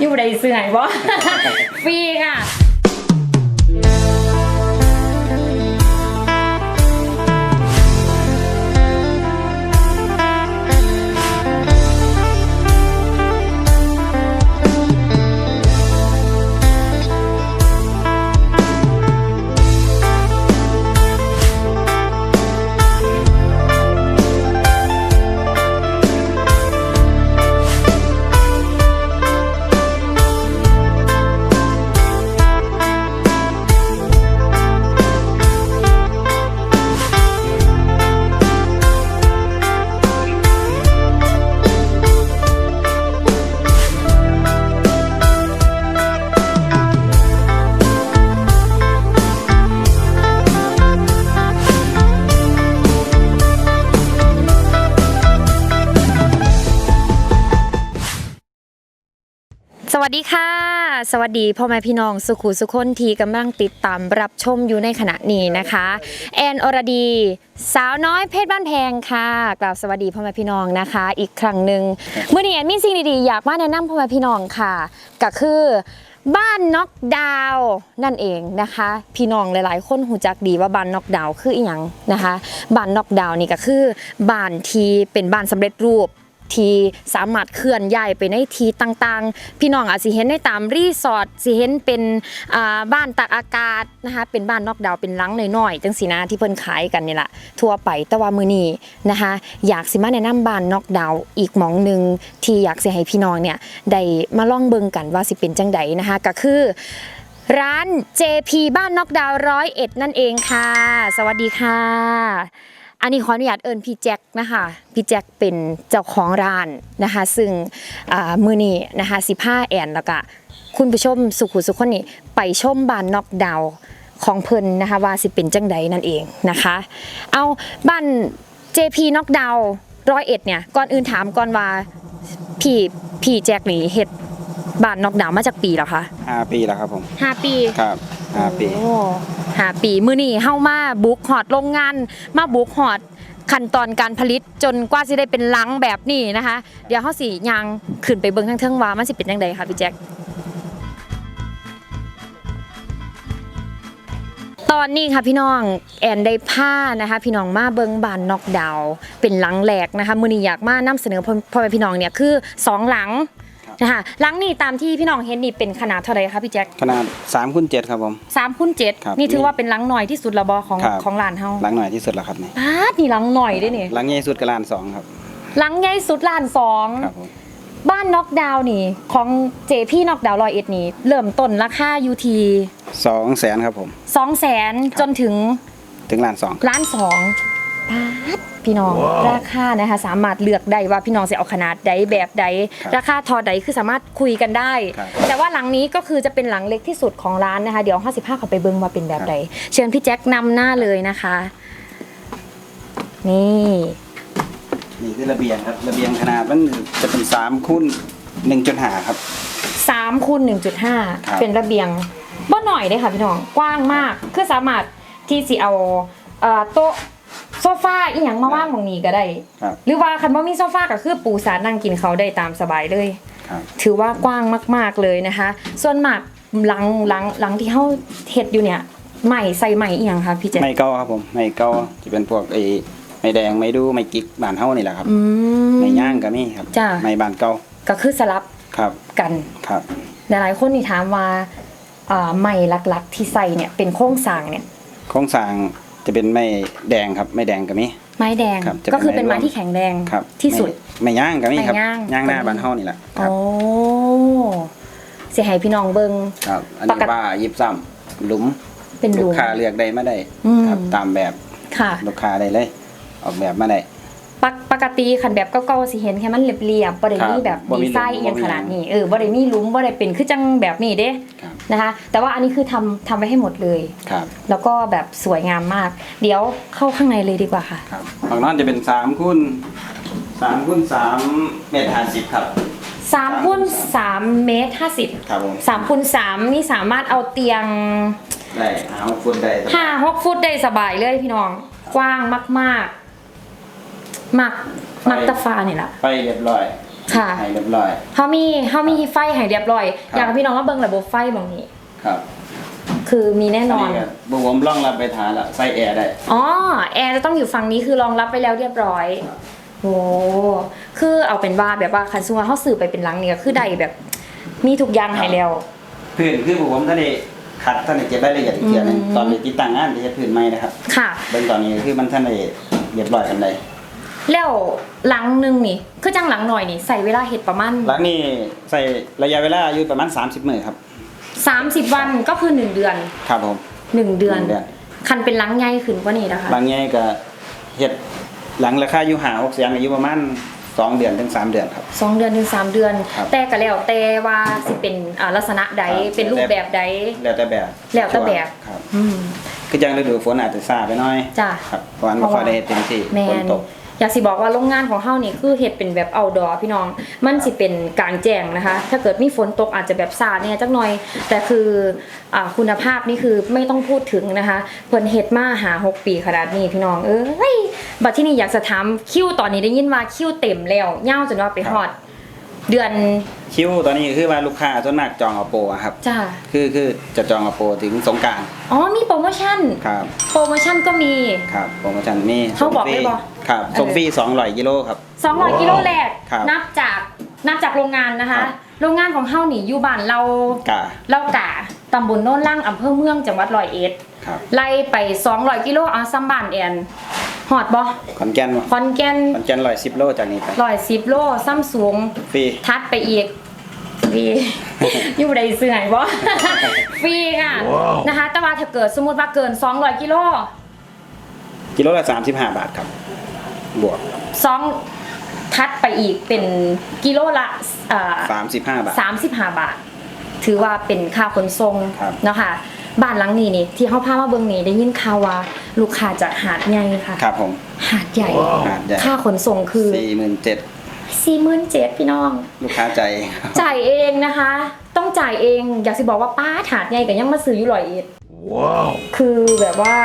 อยู่ใดเสื่อยบ่ ฟรีค่ะ สวัสดีค่ะ สวัสดีพ่อแม่พี่น้องสุขุสุคนทีกำลังติดตามรับชมอยู่ในขณะนี้นะคะ แอนอรดี สาวน้อยเพชรบ้านแพงค่ะกล่าวสวัสดีพ่อแม่พี่น้องนะคะ อีกครั้งหนึ่งเมื่อนี้แอนมีสิ่งดีๆอยากมาแนะนำพ่อแม่พี่น้องค่ะ ก็คือบ้านน็อกดาวนั่นเองนะคะ พี่น้องหลาย ๆ คนหูจักดีว่าบ้านน็อกดาวคืออีหยังนะคะบ้านน็อกดาวนี่ก็คือบ้านที่เป็นบ้านสำเร็จรูป ที่สามารถเคลื่อนย้ายไปในที่ต่างๆ พี่น้องอาจสิเห็นได้ตามรีสอร์ทสิเห็นเป็นบ้านตากอากาศนะคะเป็นบ้านนอกดาวเป็นลังน้อยๆจังสีนะที่เพิ่นขายกันนี่แหละทั่วไปแต่ว่ามือนี้นะคะอยากสิมาแนะนำบ้านนอกดาวอีกหมองหนึ่งที่อยากสิให้พี่น้องเนี่ยได้มาล่องเบิงกันว่าสิเป็นจังใดนะคะก็คือร้าน JP บ้านนอกดาวร้อยเอ็ดนั่นเองค่ะ สวัสดีค่ะ อันนี้ขออนุญาตเอิญพี่แจ็คนะคะพี่แจ็คเป็นเจ้าของร้านนะคะ ซึ่งอ่ามือนี้นะคะสิผ้าแอนแล้วก็คุณผู้ชมสุขุสุขคนนี้ไปชมบ้านนอกดาวของเพิ่นนะคะว่าสิเป็นจังใดนั่นเองนะคะ เอาบ้าน JP นอกดาวร้อยเอ็ดเนี่ยก่อนอื่นถามก่อนว่าพี่พี่แจ็คนี่เฮ็ดบ้านนอกดาวมาจากปีแล้วคะห้าปีแล้วครับผมห้าปีครับ ห้าปี โอ้ห้าปีมือนี้เฮ้ามาบุกฮอดโรงงาน มาบุกฮอดขั้นตอนการผลิตจนกว่าสิได้เป็นลังแบบนี้นะคะ เดี๋ยวเฮาสิยางขึ้นไปเบิ่งทั้งเทิงว่ามันสิเป็นจังไดค่ะพี่แจ็คตอนนี้ค่ะพี่น้องแอนได้ผ้านะคะ พี่น้องมาเบิงบานนอกดาวน์เป็นหลังแหลกนะคะมื้อนี้อยากมานำเสนอพ่อพ่อแม่พี่น้องเนี่ยคือสองหลัง นะคะหลังนี้ตามที่พี่น้องเห็นนี่เป็นขนาดเท่าไหร่คะพี่แจ็คขนาดสามคูณเจ็ดครับผม สามคูณเจ็ดครับนี่ถือว่าเป็นหลังหน่อยที่สุดและบอของครับ ของร้านเฮาหลังหน่อยที่สุดแล้วครับนี่พาดนี่หลังหน่อยด้วยนี่หลังใหญ่สุดก็ลานสองครับหลังใหญ่สุดร้านสองครับผมบ้านน็อกดาวน์นี่ของเจพี่น็อกดาวน์รอยเอ็ดนี่เริ่มต้นราคาอยู่ที่สองแสนครับผม สองแสนครับจนถึงถึงลานสองล้านสอง พาดพี่น้อง ราคานะคะสามารถเลือกได้ว่าพี่น้องจะเอาขนาดใดแบบใด ราคาทอใดคือสามารถคุยกันได้ครับแต่ว่าหลังนี้ก็คือจะเป็นหลังเล็กที่สุดของร้านนะคะเดี๋ยว 55เขาไปเบิ้งมาเป็นแบบใด เชิญพี่แจ็คนำหน้าเลยนะคะ นี่นี่คือระเบียงครับระเบียงขนาดมันจะเป็นสามคูณหนึ่งจุดห้าครับสามคูณหนึ่งจุดห้าครับเป็นระเบียงบ่หน่อยเลยค่ะพี่น้องกว้างมากคือสามารถที่สิเอาเอ่อโต๊ะ โซฟาอีหยังมาว่างตรงนี้ก็ได้ ครับหรือว่าคันว่ามีโซฟาก็คือปูสานั่งกินเขาได้ตามสบายเลย ครับ ถือว่ากว้างมาก ๆเลยนะคะ ส่วนมากหลังหลังหลังที่เขาเฮ็ดอยู่เนี่ยใหม่ใส่ใหม่อีหยังคะพี่แจ๊คไม่เก้าครับผมไม่เก้าจะเป็นพวกไอ้ไม่แดงไม่ดูไม่กิกบานเฮานี่แหละครับอืม ไม่ย่างก็มีครับจ้ะ ไม่บานเก้าก็คือสลับครับกันครับ หลายๆคนนี่ถามว่าอ่าใหม่หลักๆที่ใส่เนี่ยเป็นโครงสร้างเนี่ย โครงสร้าง จะเป็นไม่แดงครับไม่แดงก็มีไม้แดงครับจะเป็นก็คือเป็นไม้ไม้ร่วงที่แข็งแรงครับที่สุด ไม่ไม่ย่างก็มีครับไม่ย่าง ย่างหน้าก็มีบานเฮานี่แหละครัโอ้บเสียหายพี่น้องเบิง ครับ อันปนี้กติ ว่ายิบซ้ำหลุมเป็นหลูลุกมค้าเลือกได้มาได้อืม ครับตามแบบค่ะ ลูกค้าได้เลย ออกแบบมาได้ ปกปกติคันแบบเก่าๆสิเห็นแค่มันเรียบๆบ่ได้มีครับแบบบ่มีดีไซน์หลุมอหย่างบ่มีขนาดนี้เออบ่ได้มีหลุมบ่ได้เป็นคือจังแบบนี้เด้ครับนะคะ แต่ว่าอันนี้คือทำทำไว้ให้หมดเลยครับแล้วก็แบบสวยงามมาก เดี๋ยวเข้าข้างในเลยดีกว่าค่ะครับฝั่งนั้นจะเป็นสามคูณสามคูณสามเมตรห้าสิบครับ3คูณ3เมตร50ครับผม3คูณ3นี่สามารถเอาเตียงได้หาฟุตได้ห้าหกฟุตได้สบายเลยพี่น้องกว้างมาก ๆ มักมักตะฟาเนี่ยละไปเรียบร้อยค่ะให้เรียบร้อยเขามีเขามีไฟให้เรียบร้อยครับอยากให้พี่น้องมาเบิ่งระบบไฟบางนี้ครับ คือมีแน่นอนก็บวมร่องรับไปทานละใส่แอร์ได้ อ๋อ แอร์จะต้องอยู่ฝั่งนี้คือรองรับไปแล้วเรียบร้อยครับโอ้คือเอาเป็นว่าแบบว่าคันซัวเขาสื่อไปเป็นหลังเนี่ยคือได้แบบ มีทุกอย่างให้แล้วพื้นคือผมท่านได้ขัดท่านได้เก็บรายละเอียดอีกเทียหนึงอืมตอนนี้ติดตั้งงานที่จะพื้นไม้นะครับ ค่ะเบื้องตอนนี้คือมันท่านได้เรียบร้อยกันเลย แล้วหลังหนึงนี่ คือจังหลังหน่อยนี่ใส่เวลาเห็ดประมาณหลังนี้ใส่ระยะเวลาอยู่ประมาณ 30มื้อครับ 30 วันก็คือ 1 เดือน ครับผม 1 เดือน หนึ่งเดือน คันเป็นหลังใหญ่ขึ้นกว่านี้นะคะหลังนี้ก็เฮ็ดหลังราคาอยู่หา6แสนอายุประมาณ2เดือนถึง3เดือนครับ สองเดือนถึงสามเดือน ครับแต่ก็แล้วแต่ว่าสิเป็นอ่าลักษณะใดครับเป็นรูปแบบใด แล้วแต่แบบแล้วแต่แบบ ครับ อืม คือจังฤดูฝนอาจจะซาไปหน่อยจ้ะครับเพราะว่ามันบ่ค่อยได้เฮ็ดเต็มที่แมฝนนตก อยากสิบอกว่าโรงงานของเฮานี่คือเห็ดเป็นแบบเอาดอพี่น้อง มันสิเป็นกลางแจ้งนะคะ ถ้าเกิดมีฝนตกอาจจะแบบซาเนี่ยจักหน่อย แต่คืออ่าคุณภาพนี่คือไม่ต้องพูดถึงนะคะเพิ่นเห็ดมาหา 6 ปีขนาดนี้พี่น้องเอ้ยบัดที่นี่อยากจะถามคิวตอนนี้ได้ยินว่าคิวเต็มแล้วยาวจนว่าไปฮอด เดือน คิวตอนนี้คือว่าลูกค้าส่วนมากจองเอาโปรอะครับ จ้าคือคือจะจองเอาโปรถึงสงกรารอ๋อมีโปรโมชั่น ครับโปรโมชั่นก็มี ครับโปรโมชั่นมีเขาบอกได้บ่ครับส่งฟรี200กิโลครับ 200กิโลแรก ครับนับจากนับจากโรงงานนะคะ ครับ โรงงานของเฮานี่อยู่บ้านเรากาเล่ากาตำบลโน่นล่างอำเภอเมืองจังหวัดร้อยเอ็ดครับไล่ไป200กิโลเอาซัมบ้านแอนฮอดบ่ขอนแก่นบ่คอนแก่นขอนแก่น110โลจากนี้ไป110โลซ้ำสูงฟรีทัดไปอีกฟรีอยู่ใดเสื่อยบ่ฟรีค่ะนะคะ แต่ว่าถ้าเกิดสมมุติว่าเกิน 200 กิโล กิโลละ35 บาทครับ บวกสอง ทัดไปอีกเป็นกิโลละเอ่อ35บาทสามสิบห้าบาท ถือว่าเป็นค่าขนส่งครับเนาะค่ะบ้านหลังนี้นี่ที่เขาพามาเบิ่งนี่ได้ยินข่าวว่าลูกค้าจากหาดใหญ่ค่ะครับผมหาดใหญ่หาดใหญ่ค่าขนส่งคือ47,000สี่หมื่นเจ็ดพี่น้อง ลูกค้าใจจ่ายเองนะคะ ต้องจ่ายเองอยากสิบอกว่าป้าถาดใหญ่กับยังมาซื้ออยู่ร้อยเอ็ดคือแบบว่า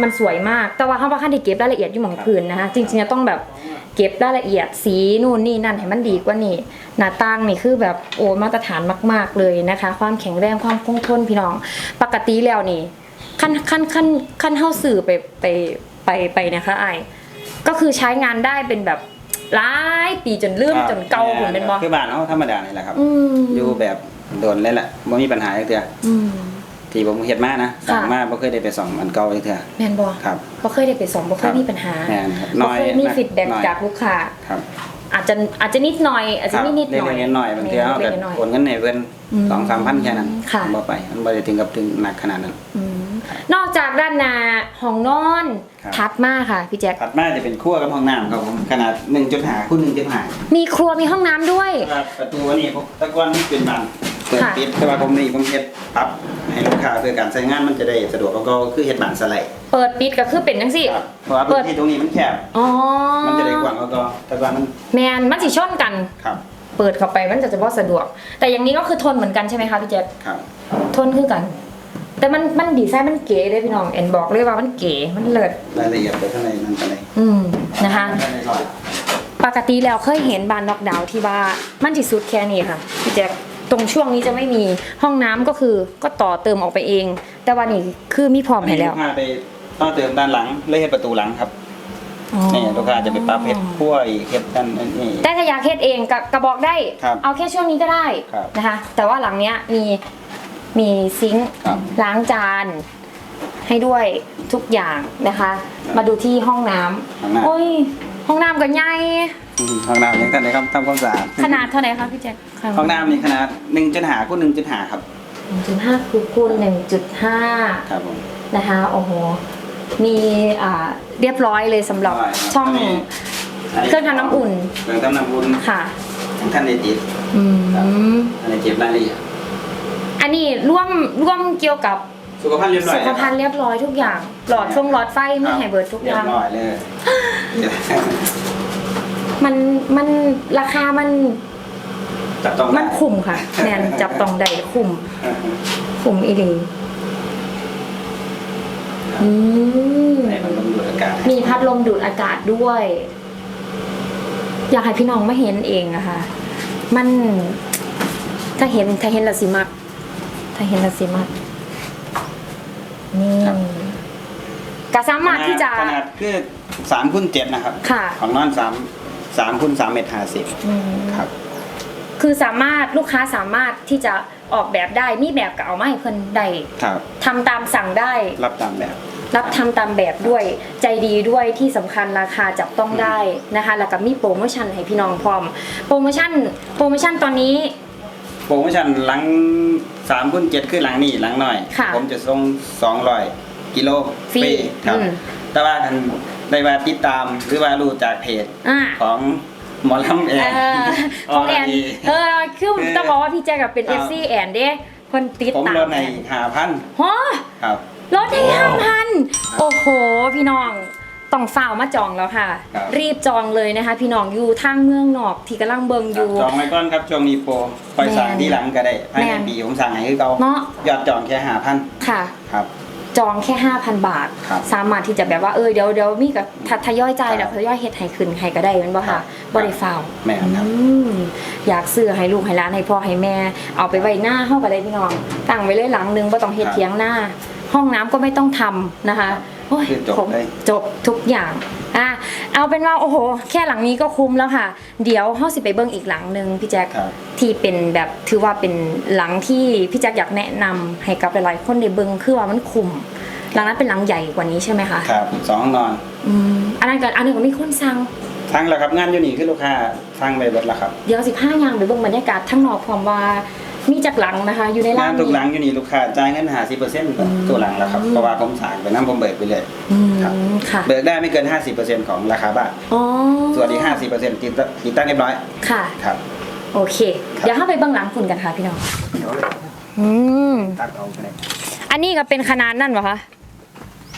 มันสวยมากแต่ว่าเขาว่าขั้นที่เก็บรายละเอียดอยู่หมองพื้นนะคะจริงๆจะต้องแบบเก็บรายละเอียดสีนู่นนี่นั่นให้มันดีกว่านี่หน้าต่างนี่คือแบบโอ้มาตรฐานมาก ๆเลยนะคะ ความแข็งแรงความคงทนพี่น้อง ปกติแล้วนี่ขั้นขั้นขั้นขั้นเท่าสื่อไปไปไปไปนะคะไอายก็คือใช้งานได้เป็นแบบหลายปีจนลืมจนเก่าผมเป็นบอคือบ้านเฮาธรรมดานี่แหละครับอืมอยู่แบบโดนเลยแหละบ่มีปัญหาจักเทื่ออืม ที่ผมเฮ็ดมานะสั่งมาบ่เคยได้ไปส่องอันเก่าจักเทื่อแมนบอครับบ่เคยได้ไปสองบ่เคยมีปัญหาแม่นครับบ่น้อยเคยมีนักฟีดแบ็กน้อยจากลูกค้าครับอาจจะอาจจะนิดหน่อยอาจจะนิดนิดหน่อยเล็กๆน้อยๆบางทีเฮาเล็ก็กๆน้อยๆโอนเงินให้เพิ่นอืม2-3,000แค่นั้นค่ะบ่ไปมันบ่ได้ถึงกับถึงหนักขนาดนั้นอืมนอกจากด้านหน้าห้องนอนครับถัดมาค่ะพี่แจ็คถัดมาจะเป็นครัวกับห้องน้ำครับผมขนาด1.5คูณ1.5มีครัวมีห้องน้ำด้วยครับประตูอันนี้ผมแตะกอนมันเป็นบาน เปิดค่ะปิดแต่ว่าผมนี่ผมเฮ็ดปรับให้ลูกค้าเพื่อการใช้งานมันจะได้สะดวกแล้วก็คือเฮ็ดบานสไลด์เปิดปิดก็คือเป็นจังซี่ครับเพราะว่าพื้นที่ตรงนี้มันแคบอ๋อมันจะได้กว้างแล้วก็แต่ว่ามันแมนมันสิชนกันครับ เปิดเข้าไปมันจะจะบ่สะดวก แต่อย่างนี้ก็คือทนเหมือนกันใช่ไหมคะพี่แจ็คครับ ทนคือกัน แต่มันมันดีไซน์มันเก๋เลยพี่น้องแอนบอกเลยว่ามันเก๋มันเลิศรายละเอียดไปข้างในนั่นไปเลยอืมนะคะข้างในก่อนปกติแล้วเคยเห็นบานน็อกดาวน์ที่ว่ามันที่สุดแค่นี้ค่ะพี่แจ็ค ตรงช่วงนี้จะไม่มีห้องน้ำก็คือก็ต่อเติมออกไปเอง แต่ว่านี่คือมีพร้อมให้แล้วลูกค้าไปต่อเติมด้านหลังเลยเฮ็ดประตูหลังครับอ๋อ นี่ลูกค้าจะไปปรับเฮ็ดครัวอีกเฮ็ดด้านนี้แต่ถ้าอยากเฮ็ดเองก็กระบอกได้ ครับเอาแค่ช่วงนี้ก็ได้ครับนะคะ แต่ว่าหลังเนี้ยมีมีซิงค์ครับ ล้างจาน ให้ด้วยทุกอย่างนะคะ มาดูที่ห้องน้ห้องน้ำำโอ้ย ห้องน้ำก็ใหญ่อืม ห้องน้ำยังท่านได้ครับทำความสะอาดขนาดเท่าไหร่คะพี่แจ็คห้องน้ำนี่ขนาด1.5คูณ1.5ครับหนึ่งจุดห้าคูณคูณหนึ่งจุดห้าครับผมนะคะโอ้โหมีอ่าเรียบร้อยเลยสำหรับช่องเครื่องทำน้ำอุ่นเครื่องทำน้ำอุ่นค่ะท่านได้ติดอืมท่านได้เก็บรายละเอียดอันนี้ร่วมร่วมเกี่ยวกับสุขภาพเรียบร้อยสุขภัณฑ์เรียบร้อยทุกอย่าง หลอดฟงหลอดไฟไมีให้เบิร์ดทุกอย่างเรียบร้อยเลย มันมันราคามันจับต้องมันคุ้มค่ะแนนจับต้องได้คุ้มคุ้มอีหลีอืมให้มันลงดูดอากาศมีพัดลมดูดอากาศด้วย อยากให้พี่น้องมาเห็นเองอะค่ะ มัน ถ้าเห็นถ้าเห็นและสิมัก ถ้าเห็นและสิมักนี่ครับก็สามารถที่จะขนาดคือสามคูณเจ็ดนะครับ ค่ะ ของนอนสาม สามคูณสามเมตรห้าสิบอืมครับ คือสามารถลูกค้าสามารถที่จะออกแบบได้มีแบบก็เอามาให้เพิ่นได้ครับ ทำตามสั่งได้ รับตามแบบ รับทำตามแบบด้วยใจดีด้วยที่สำคัญราคาจับต้องได้นะคะแล้วก็มีโปรโมชั่นให้พี่น้องพร้อม โปรโมชั่น โปรโมชั่นตอนนี้ โปรโมชั่นหลังสามคูณเจ็ดคือหลังนี่หลังหน่อย ค่ะผมจะส่งสองร้อยกิโลฟรีครับ อืม แต่ว่าคัน ได้ว่าติดตามหรือว่ารู้จากเพจอ่า ของหมอลำเอเองอของแอนดีเออคือคือต้องบอกว่าพี่แจ๊กกับเป็นครับ FC แอนเด้คนติดผมตามลดในแอนหาพันฮะครับลดให้ห้าพันโอ้โห พี่น้องต้องฝ่าวมาจองแล้วค่ะ ครับ รีบจองเลยนะคะ พี่น้องอยู่ทางเมืองนอกที่กำลังเบิงอยู่ จองไว้ก่อนครับช่วงนี้โปรคอยสั่งแม่นที่หลังก็ได้ภายแม่ในนปีผมสั่งให้คือเก่าเนาะ ยอดจองแค่หาพันค่ะ ครับ จองแค่ 5,000 บาท ครับสามารถที่จะแบบว่าเออเดี๋ยวเดี๋ยวมีกับทัทยอยใจายครัแล้บวทยอยเฮ็ดให้ขึ้นให้ก็ได้แมันบ่ครัค่ะบบริฟาวแม่นครับ อืมอยากซื้อให้ลูกให้ร้านให้พ่อให้แม่ เอาไปไว้หน้าห้องก็ได้พี่น้องตั้งไว้เลยหลังนึงบ่ต้องเฮ็ดครับเถียงหน้า ห้องน้ำก็ไม่ต้องทำนะคะโอ้ยคือจบผมเลยจบทุกอย่าง อะเอาเป็นว่าโอ้โห แค่หลังนี้ก็คุ้มแล้วค่ะ เดี๋ยวเฮาสิไปเบิ่งอีกหลังนึงพี่แจ๊คครับ ที่เป็นแบบถือว่าเป็นหลังที่พี่แจ็คอยากแนะนำให้กับหลายๆคนได้เบิ่งคือว่ามันคุ้มหลังนั้นเป็นหลังใหญ่กว่านี้ใช่ไหมคะครับสองห้องนอนอืมอันนั้นก็อันนึงก็มีคนสั่ง ทั้งแล้วครับงานอยู่นี่คือลูกค้าสั่งไปเบิดแล้วครับ เดี๋ยวสิบห้ายางไปเบิ่งบรรยากาศทั้งนอกพร้อมว่า มีจากหลังนะคะ อยู่ในร้างานนทุกหลังอยู่นี่ลูกค้าจ่ายเงินหาสิเปอร์เซ็นต์ตัวหลังแล้วครับเพราะว่าผมสั่งไปน้ำผมเบิกไปเลยอืมครับค่ะเบิกได้ไม่เกิน50%ของราคาบ้านอ๋อส่วนอีก50%ติดติดตั้งเรียบร้อยค่ะ ครับ โอเค เดี๋ยวเข้าไปเบิ่งหลังคุณกันค่ะพี่น้องเดี๋ยวอืมตัดเอาไปเลยอันนี้ก็เป็นขนาดนั่นเหรอคะ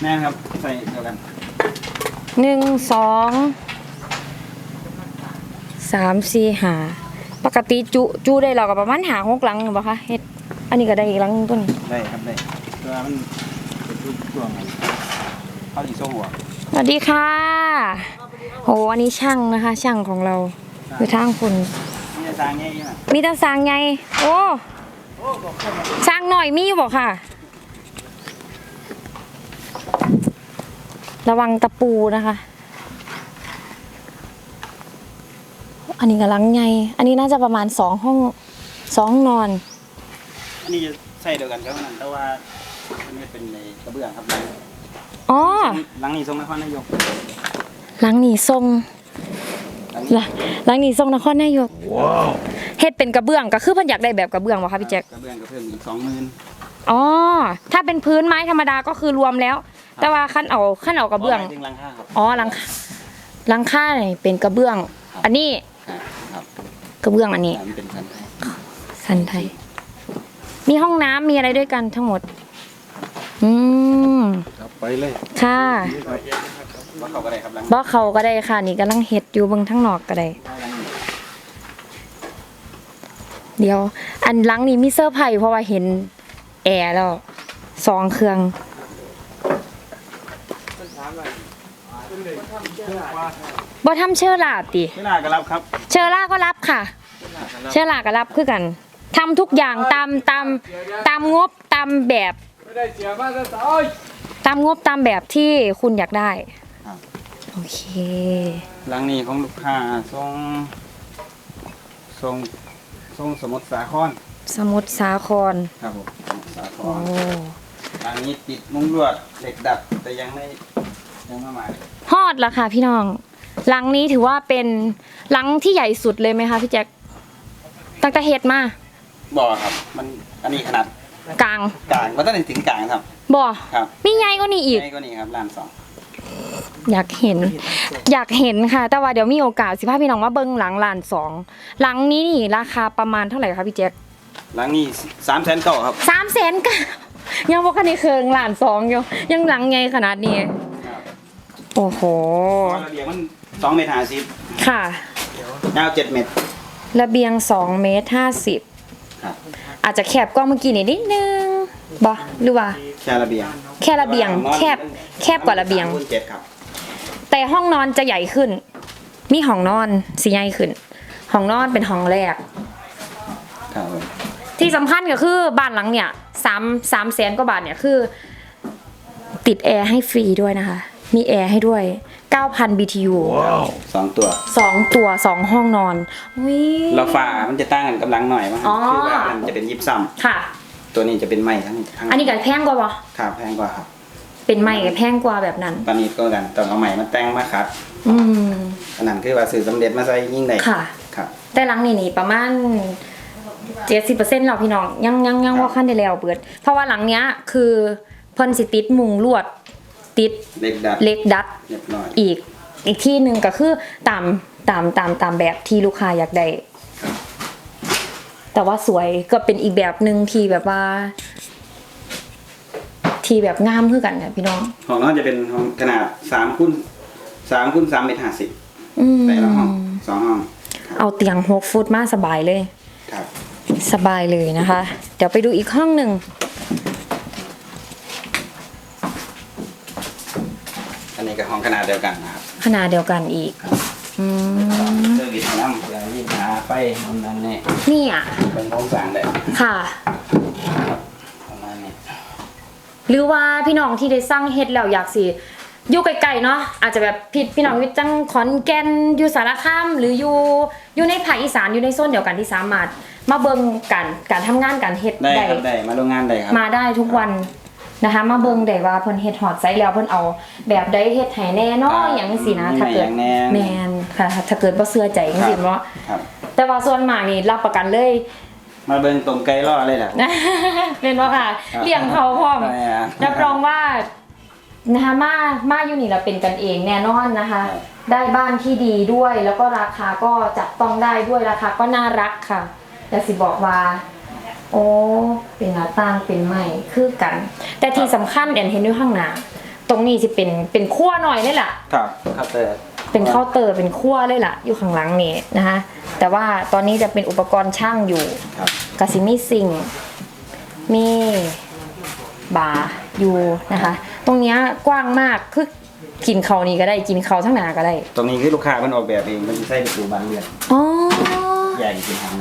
แม่ครับใส่เดียวกันหนึ่งสองสามสี่ห้า ปกติจุจุได้เราก็ประมาณหาหกหลังหรือเปล่าคะเฮ็ดอันนี้ก็ได้อีกหลังหนึ่งต้นได้ครับได้เพื่อมันเป็นรูปช่วงมันเข้าอีกช่วงหัวสวัสดีค่ะโหอันนี้ช่างนะคะ ช่างของเราคือทางคุณนี่จะสร้างง่ายๆนะมีแตาสร้างไง โอ้สร้างหน่อยมีอยู่บอกค่ะ ระวังตะปูนะคะ อันนี้กำลังไงอันนี้น่าจะประมาณสองห้องสองห้องนอน อันนี้จะใส่เดียวกันครับนั่นแต่ว่าอันนี้เป็นในกระเบื้องครับอ๋อหลังนี้ทรงนครนายกหลังนี้ทรงหลังหลังหลังนี้ทรงนครนายกเฮ็ดเป็นกระเบื้องก็คือเพิ่นอยากได้แบบกระเบื้องวะคะพี่แจ็คกระเบื้องกระเพื่อมอีกสองหมื่นอ๋อถ้าเป็นพื้นไม้ธรรมดาก็คือรวมแล้ว แต่ว่าขั้นเอาขั้นเอากระเบื้องถึงหลังคาครับอ๋อหลังคาหลังคาเนี่ยเป็นกระเบื้อง อันนี้อ่า ครับกระเบื้องอันนี้มันเป็นสันไทยสันไทย มีห้องน้ำมีอะไรด้วยกันทั้งหมด อืมครับไปเลยค่ะว่าเขาก็ได้ครับหลังบ่เขาก็ได้ค่ะ นี่กำลังเฮ็ดอยู่เบิ่งทั้งนอกก็ได้ หลังนี้เดี๋ยว อันหลังนี้มีเซอร์ไพรส์เพราะว่าเห็นแอร์แล้วสองเครื่อง บ่ทำเชื่อลาบติ ไม่น่าก็รับครับเชอร่าก็รับค่ะ เชอร่าก็รับคือกันทำทุกอย่างตามตามตามงบตามแบบไม่ได้เสียมาจะตายตามงบตามแบบที่คุณอยากได้ครับโอเค หลังนี้ของลูกค้าทรงทรงทรงสมุทรสาครสมุทรสาครครับผมสมุทรสาคโอ้รหลังนี้ติดมุ้งลวดเหล็กดัดแต่ยังไม่ยังไม่มาฮอดละค่ะพี่น้อง หลังนี้ถือว่าเป็นหลังที่ใหญ่สุดเลยไหมคะพี่แจ็คตั้งแต่เฮ็ดมาบ่อครับ มันอันนี้ขนาดกลางกลางมันต้องถึงกลางครับ บ่ครับมีใหญ่กว่านี้อีกใหญ่กว่านี้ครับล้านสองอยากเห็น อยากเห็นค่ะ แต่ว่าเดี๋ยวมีโอกาสสิพาพี่น้องมาเบิ่งหลังลานสองหลังนี้นี่ราคาประมาณเท่าไหร่คะพี่แจ็คหลังนี้สามแสนเก้าครับสามแสนกันยังบอกคันในเคืองหลานสองอยู่ยังหลังไงขนาดนี้ โอ้โหเพราะระเบียงมัน สองเมตรห้าสิบค่ะ ยาวเจ็ดเมตร ระเบียง2เมตร50ครับ อาจจะแคบกว่าเมื่อกี้นิดนิดนึงบ่หรือว่า แค่ระเบียงแค่ระเบียง แคบ แคบกว่าระเบียงสมคูณเจ็ดครับ แต่ห้องนอนจะใหญ่ขึ้น มีห้องนอนสิใหญ่ขึ้น ห้องนอนเป็นห้องแรก ครับผมที่สำคัญก็คือบ้านหลังเนี่ยสามสามแสนกว่าบาทเนี่ยคือ ติดแอร์ให้ฟรีด้วยนะคะ มีแอร์ให้ด้วย 9,000 BTU สองตัว สองตัวสองห้องนอนวิเราฝามันจะตั้งกันกำลังหน่อยมั้งอ๋อคือแบบมันจะเป็นยิบซ้ำค่ะตัวนี้จะเป็นไม้ทั้งทั้งอันนี้ก็แพงกว่าปะครับแพงกว่าครับเป็นไม้ก็แพงกว่าแบบนั้นตอนนี้ก็กันต้องเอาใหม่มาแต่งมาขัดอืม อันนั้นคือว่าสื่อสำเร็จมาใส่ยิ่งได้ค่ะ ครับ แต่หลังนี่นี่ประมาณเจ็ดสิบเปอร์เซ็นต์เราพี่น้องยังยังยังว่าขั้นได้แล้วเบิด เพราะว่าหลังเนี้ยคือเพิ่นสิติดมุงลวด ติดเล็กดัดเหล็กดัดเรียบร้อยอีกอีกที่หนึ่งก็คือตามตามตามตามแบบที่ลูกค้าอยากได้แต่ว่าสวยก็เป็นอีกแบบหนึ่งที่แบบว่า ที่แบบงามคือกันเนี่ยพี่น้อง ของน้องจะเป็นของขนาดสามคูณสามคูณสามเมตรห้าสิบอืมแต่ละห้องสองห้อง เอาเตียงหกฟุตมาสบายเลย ครับ สบายเลยนะคะ เดี๋ยวไปดูอีกห้องหนึ่ง นนี้ก็ห้องขนาดเดียวกันนะครับขนาดเดียวกันอีกอืมเซอร์วิสน้ำเพื่อยิ่งหาไฟมันนั้นนี่นี่อะเป็นโครงสร้างได้ค่ะ ประมาณนี้หรือว่าพี่น้องที่ได้สร้างเฮ็ดแล้วอยากสิอยู่ไกลๆเนาะอาจจะแบบพี่พี่น้องอยู่จังขอนแก่นอยู่สารคามหรืออยู่อยู่ในภาคอีสานอยู่ในโซนเดียวกันที่สามารถมาเบิ่งการการทำงานการเฮ็ดได้ได้ครับได้มาโรงงานได้ครับ มาได้ทุกวัน นะคะมาเบิ่งได้ว่าเพิ่นเฮ็ดฮอดไซส์แล้วเพิ่นเอาแบบใดเฮ็ดให้แน่เนาะอย่างจังซี่นะถ้าเกิดแน่แมนค่ะถ้าเกิดบ่เชื่อใจจริงๆเนาะครับแต่ว่าส่วนมากนี่รับประกันเลยมาเบิ่งตรงไกลล่อเลยแหละเป็นว่าค่ะครับเลี้ยงเขาพร้อมใช่ครับรับรองว่านะคะมามาอยู่นี่เราเป็นกันเองแน่นอนนะคะครับได้บ้านที่ดีด้วย แล้วก็ราคาก็จับต้องได้ด้วยราคาก็น่ารักค่ะแต่สิบอกว่า โอ้เป็นหน้าต่างเป็นไม้คือกัน แต่ที่สำคัญแอนเห็นด้วยข้างหน้าตรงนี้จะเป็นเป็นขั้วหน่อยเลยล่ะ ครับครับแต่เป็นเคาน์เตอร์เป็นขั้วเลยล่ะ อยู่ข้างหลังนี้นะคะแต่ว่าตอนนี้จะเป็นอุปกรณ์ช่างอยู่ครับกสิมีซิงค์มีบาร์อยู่นะคะ ตรงเนี้ยกว้างมากคือกินเขานี่ก็ได้กินเขาทั้งหนาก็ได้ตรงนี้คือลูกค้ามันออกแบบเองมันใส่ประตูบานเลื่อนอ๋อ ใหญ่จริงครับ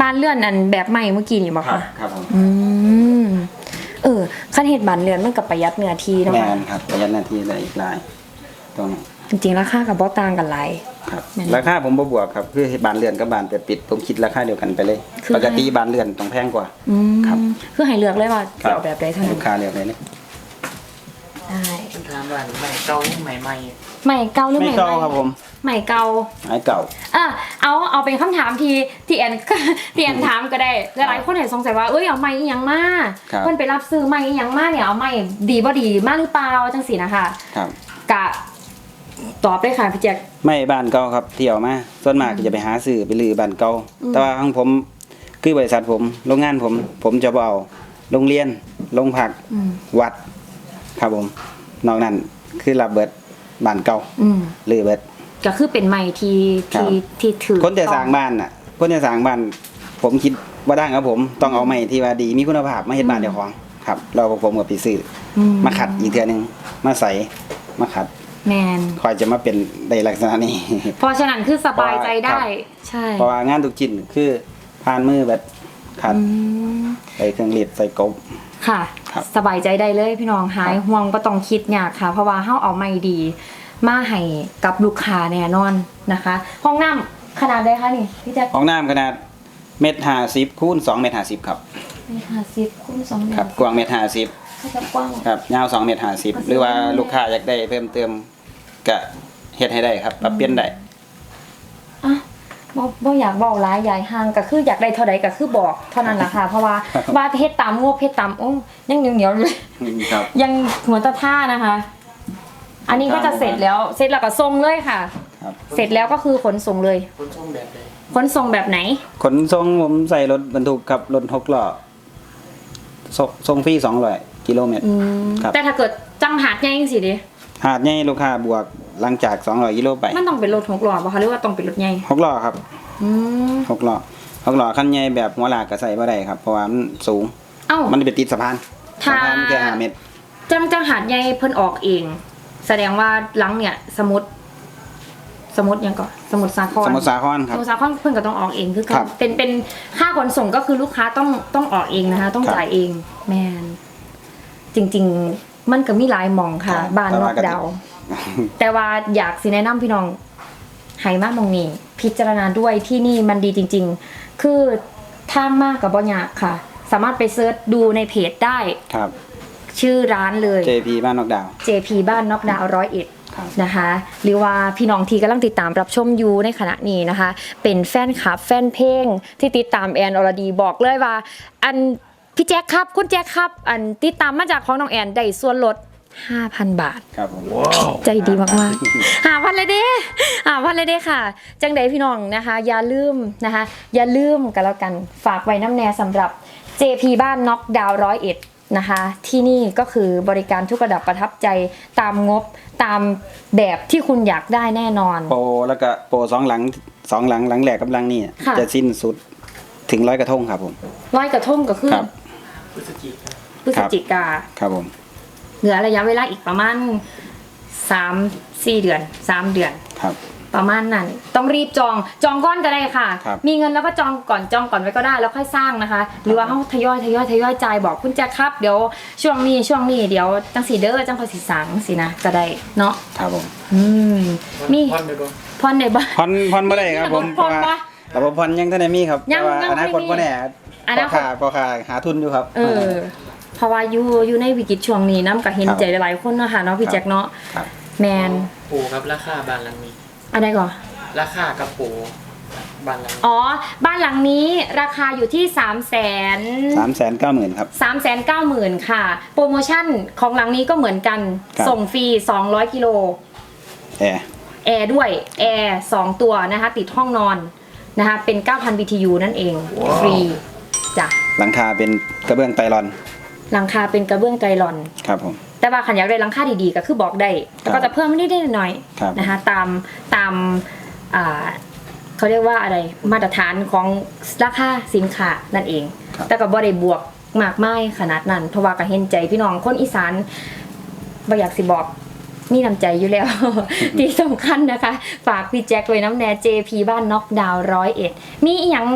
บ้านเลื่อนอันแบบใหม่เมื่อกี้นี่บอกครับค่ะครับผมอืมเออขั้นเหตุบานเรือนมันกับประหยัดเนื้อที่เนาะแมคะนครับประหยัดหน้าที่ได้อีกหลายตรงนี้จริงๆราคากับบ่ต่างกันหลาย ครับแม่นราคาผมบ่บวกครับคือให้บานเลื่อนกับบานเปิดปิดผมคิดราคาเดียวกันไปเลย คือ ปกติบานเลื่อนต้องแพงกว่า อืมครับ คือให้เลือกเลยว่าจะเอาแบบใดเท่าลูนั้นกค้าเลือกเลยเนี่ยได้ถามว่าใหม่เก่ายังใหม่ใหม่ ใหม่เก่าหรือใหไม่ม่เก่าใหม่ครับผม ใหม่เก่าไม้เก่า อะเอาเอาเป็นคำถามที่ที่แอน ที่แอนถามก็ได้หลายๆคนเห็นสงสัยว่าเอ้ยเอาไม้อีหยังมาครับ เพิ่นไปรับซื้อไม้อีหยังมาเนี่ยเอาไม้ดีบ่ดีมากหรือเปล่าจังสีนะคะครับ กะตอบเลยค่ะพี่แจ็ค ไม่บ้านเก่าครับที่เอามาส่วนมากก็จะไปหาซื้อไปลือบ้านเก่าอืม แต่ว่าของผมคือบริษัทผมโรงงานผม ผมจะบ่เอาโรงเรียนโรงพักอืมวัด ครับผม นอกนั้นคือรับเบิดบ้านเก่าอืม ลือเบิด ก็คือเป็นไม้ที่ครับ ที่ที่ถือคนจะสร้างบ้านน่ะ คนจะสร้างบ้าน ผมคิดว่าได้ครับผมต้องเอาไม้ที่ว่าดีมีคุณภาพมาเฮ็ดบ้านเจ้าของครับ เราก็ผมกับไปซื้ออือมาขัดอีกเทื่อนึงมาใส่มาขัดแมนคอยจะมาเป็นในลักษณะนี้ เพราะฉะนั้นคือสบายใจได้ ใช่เพราะว่างานทุกชิ้นคือผ่านมือแบบขัดอืมใส่เครื่องรีดใส่กบ ค่ะ ครับ สบายใจได้เลยพี่น้องหายห่วงบ่ต้องคิดยากค่ะ เพราะว่าเฮาเอาไม้ดี มาให้กับลูกค้าแน่นอนนะคะ ห้องน้ำขนาดใดคะนี่พี่แจ็คห้องน้ำขนาดเมตรห้าสิบคูณสองเมตรห้าสิบครับเมตรห้าสิบคูณสองเมตครับรกว้างเมตรห้าสิบก็จะกว้างครับยาวสองเมตรห้าสิบหรือว่าลูกค้าอยากได้เพิ่มเติมก็เฮ็ดให้ได้ครับปรับเปลี่ยนได้อะบ่บ่อยากบอกหลายใหญ่ห่างก็คืออยากได้เท่าใดก็คือบอกเท่านั้นล่ะค่ะ เพราะว่าว่าเฮ็ดตามงบเฮ็ดตามโอ้ยังเหนียวๆอยู่เลยครับยังหัวตะท่านะคะ อันนี้ก็จะเสร็จแล้วเสร็จแล้วก็ส่งเลยค่ะ ครับเสร็จแล้วก็คือขนส่งเลย คนช่วงแบบใดขนส่งแบบไหน ขนส่งผมใส่รถบรรทุกครับรถหกล้อส่งส่งฟรีสองร้อยกิโลเมตรอืมครับ แต่ถ้าเกิดจังหาดใหญ่จังสิดิหาดใหญ่ลูกค้าบวกหลังจากสองร้อยกิโลไปมันต้องเป็นรถหกล้อป่ะคะหรือว่าต้องเป็นรถใหญ่หกล้อครับอืมหกล้อหกล้อคันใหญ่แบบหัวลากก็ใส่บ่ได้ครับ เพราะว่ามันสูง เอ้า มันไปติดสะพานถ้าสะพานแค่ห้าเมตร จังจังหาดใหญ่เพิ่นออกเอง แสดงว่าหลังเนี่ยสมมติสมุดยังก่อนสมุดสาครสมุทรสาครคสรับ มุทรสาครเพิ่นก็ต้องออกเองคือกัครันบเป็นเป็นค่าขนส่งก็คือลูกค้าต้องต้องออกเองนะคะ ต้องครับจ่ายเองแมนจริง ๆ มันก็มีหลายหมองค่ะ ครับบ้านนอกดาวแต่ว่าอยากสิแนะนำพี่น้องไห้มากมองนี้ พิจารณาด้วยที่นี่มันดีจริง ๆ คือทางมากกับบ่ยากค่ะ สามารถไปเซิร์ชดูในเพจได้ ครับ ชื่อร้านเลย JP บ้านนอกดาว JP บ้านนอกดาวร้อยเอ็ดครับ นะคะ หรือว่าพี่น้องที่กำลังติดตามรับชมอยู่ในขณะนี้นะคะ เป็นแฟนคลับแฟนเพลงที่ติดตามแอนอรดีบอกเลยว่า อันพี่แจ็คครับคุณแจ็คครับ อันติดตามมาจากของน้องแอนได้ส่วนลด 5,000 บาท ครับผม ใจดีมากๆ หาพันเลยเด้หาพันเลยเด้ค่ะ จังใดพี่น้องนะคะ อย่าลืมนะคะ อย่าลืมกันแล้วกัน ฝากไว้น้ำแน่สำหรับ JP บ้านน็อกดาวร้อยเอ็ด นะคะที่นี่ก็คือบริการทุกระดับประทับใจตามงบตามแบบที่คุณอยากได้แน่นอน โปรแล้วก็โปรสองหลังสองหลังหลังแหลกกำลังนี่ค่ะ จะสิ้นสุดถึงร้อยกระทงครับผม ร้อยกระทงก็คือครับ พฤศจิกายนพฤศจิกาครับผม เหลือระยะเวลาอีกประมาณสามสี่เดือนสามเดือน ครับ ประมาณนั้น ต้องรีบจองจองก้อนก็ได้ค่ะ ครับมีเงินแล้วก็จองก่อนจองก่อนไว้ก็ได้แล้วค่อยสร้างนะคะ หรือว่าเขาทยอยทยอยทยอยจ่ายบอกคุณแจ็คครับเดี๋ยวช่วงนี้ช่วงนี้เดี๋ยวจังสีเด้อจังพอสีสังสินะก็ได้เนาะครับผมอืมมีพอนไปบ่พอนในบ้านผ่อนผ่อนบ่ได้ครับผมผ่อนบ่เพราะว่าระบบผ่อนยังท่านได้มีครับยังแต่ว่ายังอนาคตไม่มีบ่แน่อพนาอคต ขาพอขาหาทุนอยู่ครับ เออเพราะว่าอยู่อยู่ในวิกฤตช่วงนี้น้ำกับเห็นครับ ใจหลายๆคนเนาะค่ะเนาะพี่แจ็คเนาะครับ แมน ปูครับราคาบ้านหลังนี้ อะไรก่อนราคากับปูบ้านหลังนี้อ๋อ บ้านหลังนี้ราคาอยู่ที่3 0 0 0 0 สามแสนเก้าหมื่นครับ 3 9 0 0 0 0 ค่ะ โปรโมชั่นของหลังนี้ก็เหมือนกัน ครับ ส่งฟรี 200 กิโล แอร์ แอร์ด้วย แอร์2ตัวนะคะ ติดห้องนอนนะคะ เป็น 9,000 BTU นั่นเอง ฟรีจ้ะ หลังคาเป็นกระเบื้องไตรลอน หลังคาเป็นกระเบื้องไตรลอน ครับผม แต่ว่าขันอยากได้หลังคาดีๆก็คือบอกได้แล้วก็จะเพิ่มนิดๆหน่อยครับๆนะคะตามตามอ่าเขาเรียกว่าอะไรมาตรฐานของราคาสินค้านั่นเองครับแต่ก็บ่ได้บวกมากมายขนาดนั้น เพราะว่าก็เห็นใจพี่น้องคนอีสานบ่อยากสิบอกนี่นำใจอยู่แล้ว ที่สำคัญนะคะ ฝากพี่แจ็คไว้น้ำแน่ JP บ้านน็อกดาวร้อยเอ็ดมีอีหยัง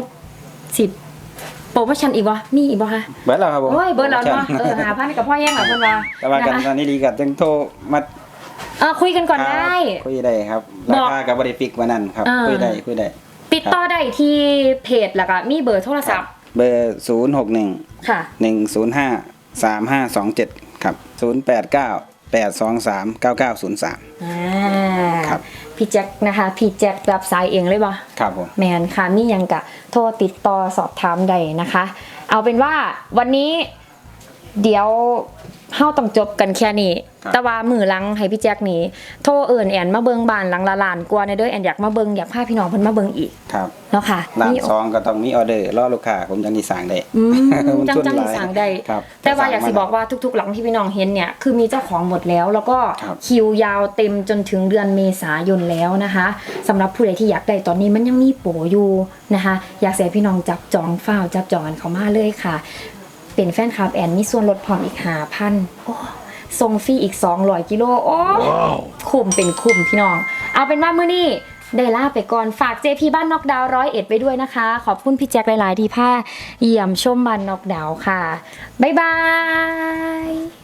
สิบ โปรโมชั่นอีกวะมีอีกบ่คะเบิร์ดแล้วครับผมโอ้ยเบิร์ดแล้วเนาะเออหาพันกับพ่อแย่งหรอเพิ่นว่าแต่ว่ากันนะคะตอนนี้ดีกับจังโทรมาเออคุยกันก่อนได้ คุยได้ครับบราอกคากับบริฟิกวันนั้นครับ อ่า คุยได้คุยได้ ติดต่อได้ที่เพจแล้วก็มีเบอร์โทรศัพท์เบอร์ศูนย์หกหนึ่ง ค่ะ หนึ่งศูนย์ห้าสามห้าสองเจ็ดครับศูนย์แปดเก้าแปดสองสามเก้าเก้าศูนย์สาม อ่าครับ พี่แจ็คนะคะ พี่แจ็ครับสายเองเลยบ่ครับผมแมนค่ะมีหยังกะโทรติดต่อสอบถามใดนะคะ เอาเป็นว่าวันนี้เดี๋ยว เฮาต้องจบกันแค่นี้ ครับ แต่ว่ามือหลังให้พี่แจ็คนี่โทรเอิญแอนมาเบิงบ้านหลังละลานกลัวในเด้อแอนอยากมาเบิงอยากพาพี่น้องเพิ่นมาเบิงอีกครับเนาะค่ะร้านมีซองก็ต้องมีออเดอร์รอลูกค้าผมจังดีสั่งได้อืมผมจังทุนจังหลายสั่งได้ ครับแต่ว่าอยากสั่สิงมบอกว่าทุกๆ หลังที่พี่น้องเห็นเนี่ย คือมีเจ้าของหมดแล้ว แล้วก็ครับ คิวยาวเต็มจนถึงเดือนเมษายนแล้วนะคะสำหรับผู้ใดที่อยากได้ตอนนี้มันยังมีโปรอยู่นะคะ อยากเสียพี่น้องจับจองฝ้าวจับจองกันเขามาเลยค่ะ เป็นแฟนคลับแอนมีส่วนลดพร้อมอีกหาพันโอ้ส่งฟรีอีก 200 กิโลโอ้คุ้มเป็นคุ้มพี่น้อง เอาเป็นว่ามื้อนี้ได้ลาไปก่อนฝาก JP บ้านนอกดาวร้อยเอ็ดไปด้วยนะคะ ขอบคุณพี่แจ็คหลาย ๆ ที่พาเยี่ยมชมบ้านนอกดาวค่ะ บ๊ายบาย